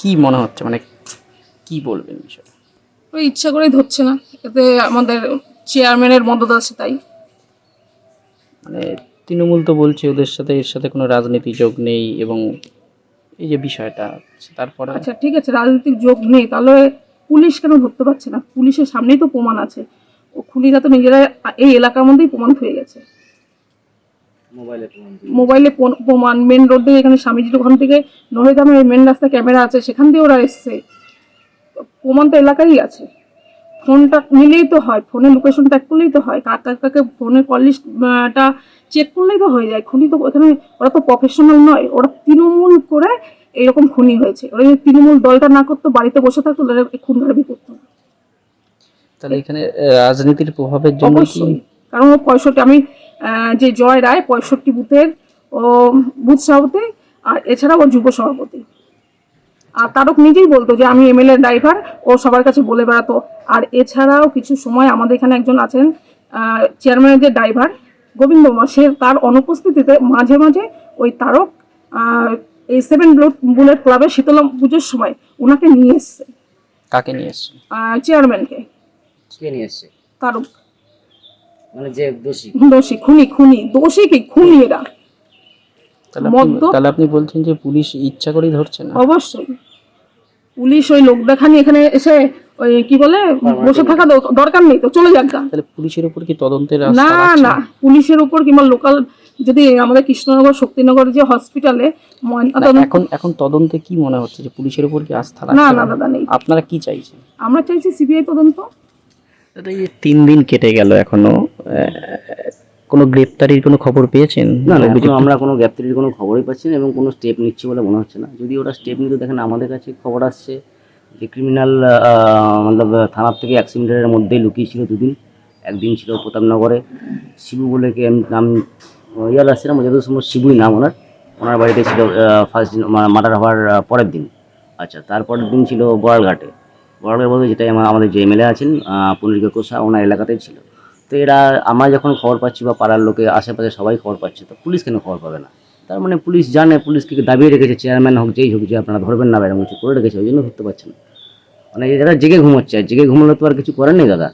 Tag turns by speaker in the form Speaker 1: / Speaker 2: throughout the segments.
Speaker 1: কি মনে হচ্ছে? মানে কি বলবেন বিষয়টা
Speaker 2: ওই ইচ্ছা করেই ধরছে না। এতে আমাদের চেয়ারম্যানের মদত আছে তাই।
Speaker 1: মানে তৃণমূল তো বলছে ওদের সাথে এর সাথে কোনো রাজনীতি যোগ নেই এবং এই যে বিষয়টা তারপরে
Speaker 2: আচ্ছা ঠিক আছে রাজনৈতিক যোগ নেই। তাহলে পুলিশ কেন ধরতে পারছে না? পুলিশের সামনেই তো প্রমাণ আছে। ও খুনিরা তো নিজেরা এই এলাকার মধ্যেই প্রমাণ হয়ে গেছে। মোবাইলে প্রমাণ মেন রোড থেকে এখানে স্বামীজির ওখান থেকে নহিদামের মেন রাস্তা ক্যামেরা আছে সেখান দিয়ে ওরা এসছে। প্রমাণ তো এলাকারই আছে। ফোনটা নিলেই তো হয় ফোনে লোকেশন ট্যাগ করলেই তো হয় কার কার কাকে ফোনের কল লিস্টটা চেক করলেই তো হয়ে যায়। খুনি তো এখানে ওরা তো প্রফেশনাল নয় ওরা তৃণমূল করে এরকম খুনি হয়েছে। ওরা যদি তৃণমূল দলটা না করতো বাড়িতে বসে থাকতো তাহলে খুন খারাপই করতো
Speaker 1: তাহলে এখানে রাজনীতির প্রভাবের জন্য
Speaker 2: অবশ্যই কারণ ও পঁয়ষট্টি আমি যে জয় রায় পঁয়ষট্টি বুথের ও বুথ সভাপতি আর এছাড়াও ও যুব সভাপতি। আর তারক নিজেই বলতো যে আমি এমএলএ ড্রাইভার ও সবার কাছে বলে বেড়াতো। আর এছাড়াও কিছু সময় আমাদের এখানে একজন আছেন চেয়ারম্যানের যে ড্রাইভার গোবিন্দ মা, সে তার অনুপস্থিতিতে মাঝে মাঝে ওই তারক আহ, এই সেভেন বুলেট ক্লাবের শীতলা পুজোর সময় ওনাকে নিয়ে এসছে।
Speaker 1: কাকে নিয়ে এসছে?
Speaker 2: চেয়ারম্যানকে
Speaker 3: কে নিয়ে এসছে?
Speaker 2: তারক।
Speaker 3: মানে যে দোষী।
Speaker 2: দোষী খুনি খুনি দোষী কি? খুনি এরা।
Speaker 1: তাহলে আপনি বলছেন যে পুলিশ ইচ্ছা করেই ধরছে না?
Speaker 2: অবশ্যই। পুলিশ ওই লোক দেখানি এখানে এসে ওই কি বলে বসে থাকা দরকার নেই তো চলে যাক
Speaker 1: তাহলে পুলিশের উপর কি তদন্তের
Speaker 2: না না পুলিশের উপর কিংবা লোকাল যদি আমাদের কৃষ্ণনগর শক্তিনগর যে হসপিটালে
Speaker 1: এখন এখন তদন্তে কি মনে হচ্ছে যে পুলিশের উপর কি আস্থা
Speaker 2: না না দাদা নেই।
Speaker 1: আপনারা কি চাইছেন?
Speaker 2: আমরা চাইছি সিবিআই তদন্ত।
Speaker 1: দাদা এই তিন দিন কেটে গেল এখনও। কোনো গ্রেপ্তারির কোনো খবর পেয়েছেন?
Speaker 3: না না এখনও আমরা কোনো গ্রেপ্তারির কোনো খবরই পাচ্ছি না এবং কোনো স্টেপ নিচ্ছে বলে মনে হচ্ছে না। যদি ওরা স্টেপ নিতে দেখেন আমাদের কাছে খবর আসছে যে ক্রিমিনাল মতলব থানার থেকে একশো মিটারের মধ্যেই লুকিয়ে ছিল দুদিন। একদিন ছিল প্রতাপনগরে। শিবু বলে কি নাম ইয়াল আসছে না যত সময় শিবুই নাম ওনার। ওনার বাড়িতে ছিল ফার্স্ট দিন মার্ডার হওয়ার পরের দিন। আচ্ছা তারপরের দিন ছিল বড়ালঘাটে বড়ালঘাট বলতে যেটাই আমাদের যে এমএলএ আছেন পুনরিকা কোষা ওনার এলাকাতেই ছিল। তো এরা, আমরা যখন খবর পাচ্ছি বা পাড়ার লোকে, আশেপাশে সবাই খবর পাচ্ছে, তো পুলিশ কেন খবর পাবে না? তার মানে পুলিশ জানে পুলিশকে দাবিয়ে রেখেছে চেয়ারম্যান হোক, যেই হোক, যে আপনারা ধরবেন না এরকম কিছু করে রেখেছে, ওই জন্য ধরতে পারছে না। মানে এরা জেগে ঘুমোচ্ছে, আর জেগে ঘুমোলে তো আর কিছু করার নেই দাদা।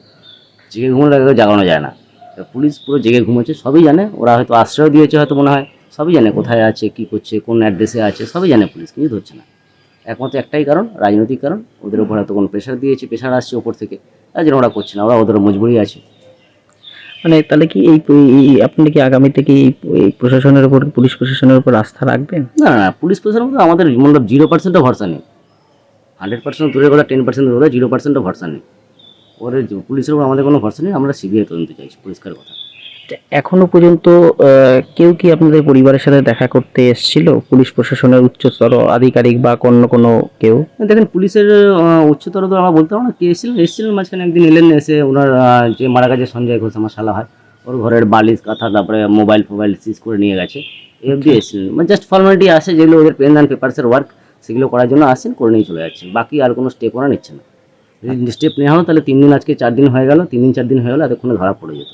Speaker 3: জেগে ঘুমোলে জাগানো যায় না। পুলিশ পুরো জেগে ঘুমোচ্ছে, সবই জানে। ওরা হয়তো আশ্রয় দিয়েছে হয়তো মনে হয়, সবই জানে কোথায় আছে, কি করছে, কোন অ্যাড্রেসে আছে, সবই জানে পুলিশ, কিন্তু ধরছে না। একমাত্র একটাই কারণ, রাজনৈতিক কারণ, ওদের উপর হয়তো কোনো প্রেশার দিয়েছে প্রেশার আসছে ওপর থেকে। তার জন্য ওরা করছে না, ওরা ওদের মজবুরি আছে।
Speaker 1: মানে তাহলে কি এই আপনি কি আগামীতে কি এই- প্রশাসনের উপর, পুলিশ প্রশাসনের উপর আস্থা রাখবেন?
Speaker 3: না না, পুলিশ প্রশাসনের উপর আমাদের মতলব জিরো পার্সেন্টও ভরসা নেই। হান্ড্রেড পার্সেন্ট দূরের কথা, টেন পার্সেন্ট দূরে জিরো পার্সেন্টও ভরসা নেই। ওর পুলিশের উপর আমাদের কোনো ভরসা নেই, আমরা সিবিআই তদন্ত চাইছি, পরিষ্কার কথা।
Speaker 1: এখনও পর্যন্ত কেউ কি আপনাদের পরিবারের সাথে দেখা করতে এসেছিল? পুলিশ প্রশাসনের উচ্চতর আধিকারিক বা অন্য কোনো কেউ?
Speaker 3: দেখেন পুলিশের উচ্চতর তো আমরা বলতে পারব না কে এসেছিলেন এসেছিলেন মাঝখানে একদিন এলেন এসে ওনার যে মারা গেছে সঞ্জয় ঘোষ আমার শালা হয় ওর ঘরের বালিশ কাঁথা তারপরে মোবাইল ফোবাইল সিজ করে নিয়ে গেছে এই অবধি এসেছিলেন মানে জাস্ট ফর্মালিটি আসে যেগুলো ওদের পেন অ্যান্ড পেপারসের ওয়ার্ক সেগুলো করার জন্য আসেন করে নিয়ে চলে যাচ্ছেন। বাকি আর কোনো স্টেপ ওরা নিচ্ছে না। যদি স্টেপ নেওয়া হলো তাহলে তিন দিন আজকে চার দিন হয়ে গেল তিন দিন চার দিন হয়ে গেলো এতক্ষণে ধরা পড়ে যেত।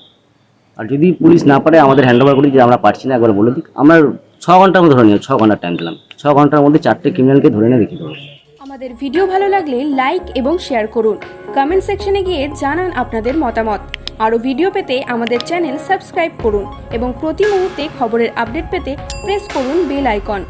Speaker 3: আর যদি পুলিশ না পারে, আমাদের হ্যান্ড ওভার করি যে আমরা পারছি না, একবার বলে দিক। আমরা ছ ঘণ্টার মধ্যে ধরে নিও, ছ ঘণ্টার টাইম দিলাম। ছ ঘণ্টার মধ্যে চারটে ক্রিমিনালকে ধরে নিয়ে দেখিয়ে দেবো।
Speaker 4: আমাদের ভিডিও ভালো লাগলে লাইক এবং শেয়ার করুন। কমেন্ট সেকশনে গিয়ে জানান আপনাদের মতামত। আরও ভিডিও পেতে আমাদের চ্যানেল সাবস্ক্রাইব করুন এবং প্রতি মুহূর্তে খবরের আপডেট পেতে প্রেস করুন বেল আইকন